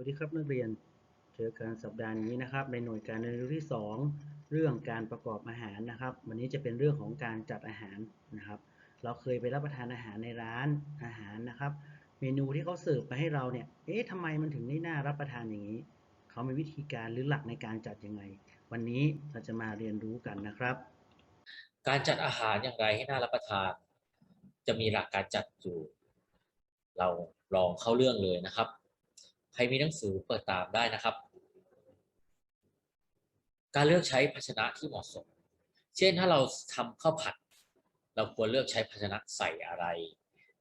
วัสดีครับนักเรียน เจอกันสัปดาห์นี้นะครับ ในหน่วยการเรียนรู้ที่ 2 เรื่องการประกอบอาหารนะครับ วันนี้จะเป็นเรื่องของการจัดอาหารนะครับ เราเคยไปรับประทานอาหารในร้านอาหารนะครับ เมนูที่เขาเสิร์ฟมาให้เราเนี่ย เอ๊ะทำไมมันถึงได้น่ารับประทานอย่างนี้ เขามีวิธีการหรือหลักในการจัดยังไง วันนี้เราจะมาเรียนรู้กันนะครับ การจัดอาหารอย่างไรให้น่ารับประทาน จะมีหลักการจัดอยู่ เราลองเข้าเรื่องเลยนะครับ รมีหนังสือเปิดตามได้นะครับ การเลือกใช้ภาชนะที่เหมาะสม เช่นถ้าเราทำข้าวผัด เราควรเลือกใช้ภาชนะใส่อะไร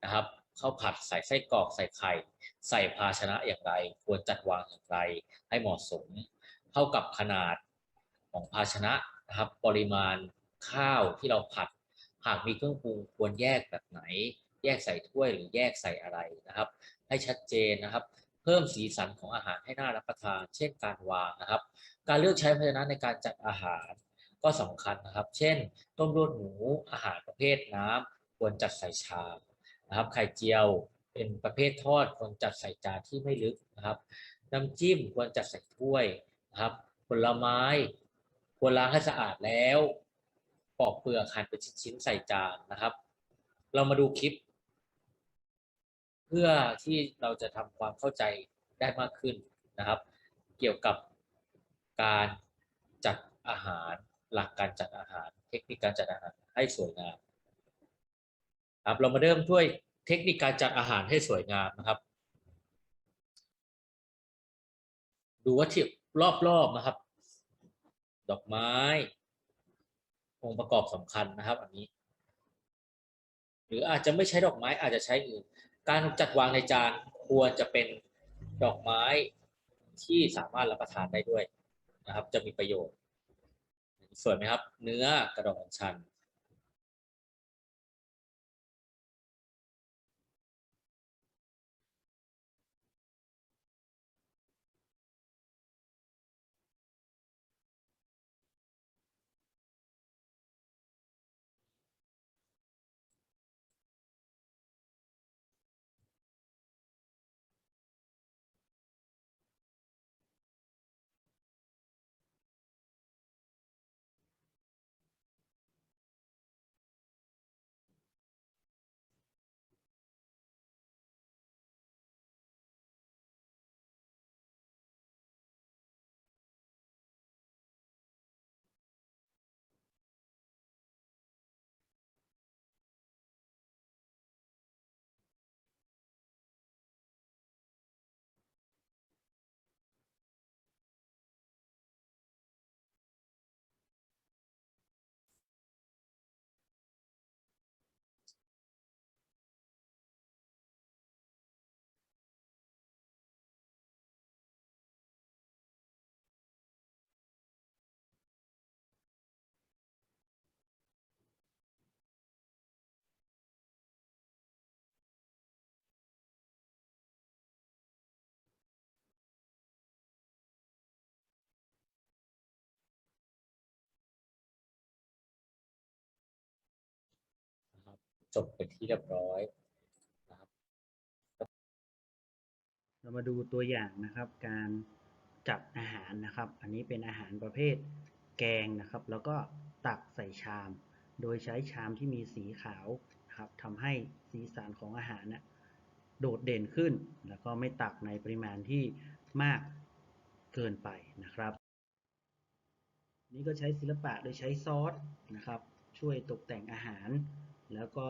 นะครับข้าวผัดใส่ไส้กรอกใส่ไข่ใส่ภาชนะอย่างไร ควรจัดวางอย่างไรให้เหมาะสม เท่ากับขนาดของภาชนะนะครับ ปริมาณข้าวที่เราผัด หากมีเครื่องปรุงควรแยกแบบไหน แยกใส่ถ้วยหรือแยกใส่อะไรนะครับ ให้ชัดเจนนะครับ พิ่มสีสันของอาหารให้น่ารับประทาน เช่นการวางนะครับ การเลือกใช้ภาชนะในการจัดอาหารก็สำคัญนะครับ เช่น ต้มรวดหมูอาหารประเภทน้ำควรจัดใส่ชามนะครับ ไข่เจียวเป็นประเภททอดควรจัดใส่จานที่ไม่ลึกนะครับน้ำจิ้มควรจัดใส่ถ้วยนะครับ ผลไม้ควรล้างให้สะอาดแล้วปอกเปลือกหั่นเป็นชิ้นๆใส่จานนะครับ เรามาดูคลิป เพื่อที่เราจะทำความเข้าใจได้มากขึ้นนะครับ เกี่ยวกับการจัดอาหารหลักการจัดอาหาร เทคนิคการจัดอาหารให้สวยงามครับเรามาเริ่มด้วยเทคนิคการจัดอาหารให้สวยงามนะครับ ดูวัตถุรอบๆนะครับ ดอกไม้องค์ประกอบสำคัญนะครับ อันนี้ หรืออาจจะไม่ใช้ดอกไม้อาจจะใช้อื่น การจัดวางในจานควรจะเป็นดอกไม้ที่สามารถรับประทานได้ด้วยนะครับ จะมีประโยชน์สวยไหมครับ เนื้อกระดองชัน จบเป็นที่เรียบร้อยนะครับเรามาดูตัวอย่างนะครับ การจัดอาหารนะครับ อันนี้เป็นอาหารประเภทแกงนะครับ แล้วก็ตักใส่ชาม โดยใช้ชามที่มีสีขาวนะครับทำให้สีสันของอาหารนะโดดเด่นขึ้น แล้วก็ไม่ตักในปริมาณที่มากเกินไปนะครับ นี่ก็ใช้ศิลปะโดยใช้ซอสนะครับ ช่วยตกแต่งอาหาร แล้วก็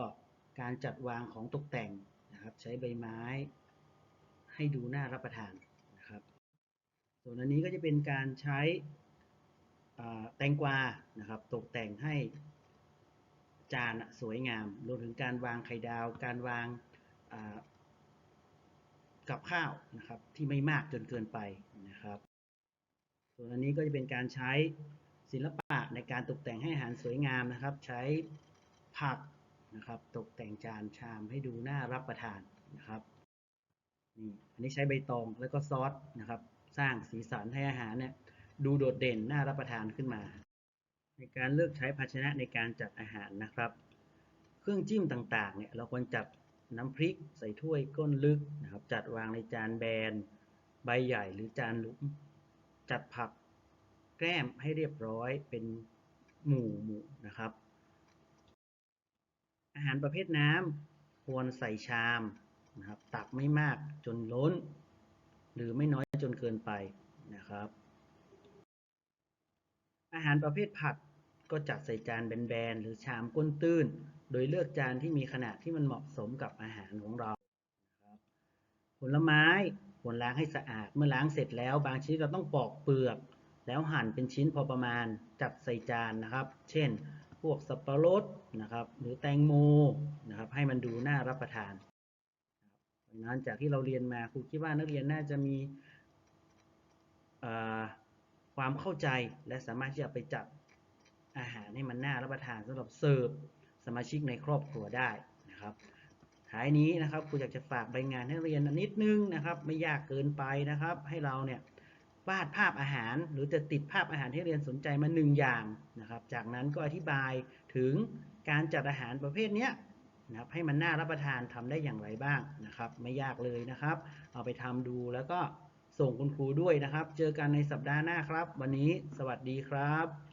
การจัดวางของตกแต่งนะครับ ใช้ใบไม้ให้ดูน่ารับประทานนะครับ ส่วนอันนี้ก็จะเป็นการใช้แตงกวานะครับตกแต่งให้จานสวยงาม รวมถึงการวางไข่ดาว การวางกับข้าวนะครับที่ไม่มากจนเกินไปนะครับ ส่วนอันนี้ก็จะเป็นการใช้ศิลปะในการตกแต่งให้อาหารสวยงามนะครับ ใช้ผัก นะครับ ตกแต่งจานชามให้ดูน่ารับประทานนะครับนี่อันนี้ใช้ใบตองแล้วก็ซอสนะครับ สร้างสีสันให้อาหารเนี่ยดูโดดเด่นน่ารับประทานขึ้นมา ในการเลือกใช้ภาชนะในการจัดอาหารนะครับ เครื่องจิ้มต่างๆเนี่ยเราควรจัดน้ำพริกใส่ถ้วยก้นลึกนะครับ จัดวางในจานแบน ใบใหญ่หรือจานหลุม จัดผักแกล้มให้เรียบร้อยเป็นหมู่หมู่นะครับ อาหารประเภทน้ำควรใส่ชามนะครับตักไม่มากจนล้น หรือไม่น้อยจนเกินไปนะครับ อาหารประเภทผักก็จัดใส่จานแบนๆหรือชามก้นตื้น โดยเลือกจานที่มีขนาดที่มันเหมาะสมกับอาหารของเรานะครับผลไม้ควรล้างให้สะอาดเมื่อล้างเสร็จแล้ว บางชนิดเราต้องปอกเปลือก แล้วหั่นเป็นชิ้นพอประมาณจัดใส่จานนะครับ เช่น พวกสับปะรดนะครับ หรือแตงโมนะครับ ให้มันดูน่ารับประทานนั้นจากที่เราเรียนมาครูคิดว่านักเรียนน่าจะมีความเข้าใจและสามารถที่จะไปจัดอาหารให้มันน่ารับประทานสำหรับเสิร์ฟสมาชิกในครอบครัวได้นะครับท้ายนี้นะครับครูอยากจะฝากใบงานให้นักเรียนนิดนึงนะครับ ไม่ยากเกินไปนะครับ ให้เราเนี่ย วาดภาพอาหาร หรือจะติดภาพอาหารที่เรียนสนใจมาหนึ่งอย่างนะครับ จากนั้นก็อธิบายถึงการจัดอาหารประเภทนี้นะครับให้มันน่ารับประทานทำได้อย่างไรบ้างนะครับ ไม่ยากเลยนะครับ เอาไปทำดูแล้วก็ส่งคุณครูด้วยนะครับ เจอกันในสัปดาห์หน้าครับ วันนี้สวัสดีครับ